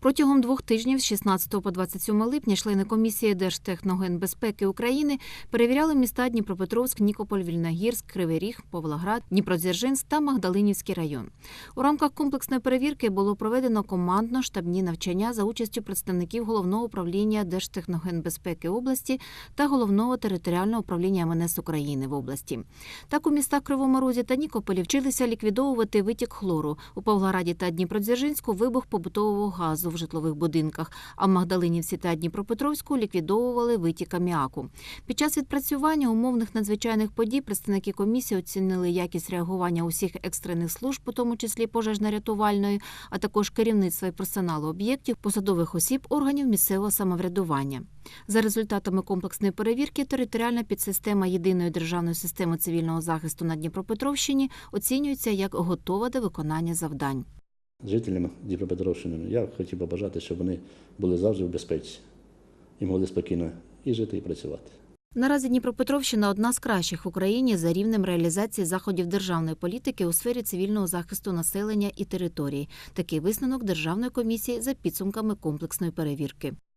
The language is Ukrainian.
Протягом двох тижнів з 16 по 27 липня члени комісії Держтехногенбезпеки України перевіряли міста Дніпропетровськ, Нікополь, Вільногірськ, Кривий Ріг, Павлоград, Дніпродзержинськ та Магдалинівський район. У рамках комплексної перевірки було проведено командно-штабні навчання за участю представників головного управління Держтехногенбезпеки області та головного територіального управління МНС України в області. Так у містах Кривому Розі та Нікополі вчилися ліквідовувати витік хлору. У Павлограді та Дніпродзержинську вибух побутового газу в житлових будинках, а в Магдалинівці та Дніпропетровську ліквідовували витік аміаку. Під час відпрацювання умовних надзвичайних подій представники комісії оцінили якість реагування усіх екстрених служб, у тому числі пожежно-рятувальної, а також керівництва і персоналу об'єктів, посадових осіб органів місцевого самоврядування. За результатами комплексної перевірки, територіальна підсистема єдиної державної системи цивільного захисту на Дніпропетровщині оцінюється як готова до виконання завдань. Жителям Дніпропетровщини я хотів би бажати, щоб вони були завжди в безпеці і могли спокійно і жити, і працювати. Наразі Дніпропетровщина одна з кращих в Україні за рівнем реалізації заходів державної політики у сфері цивільного захисту населення і території. Такий висновок Державної комісії за підсумками комплексної перевірки.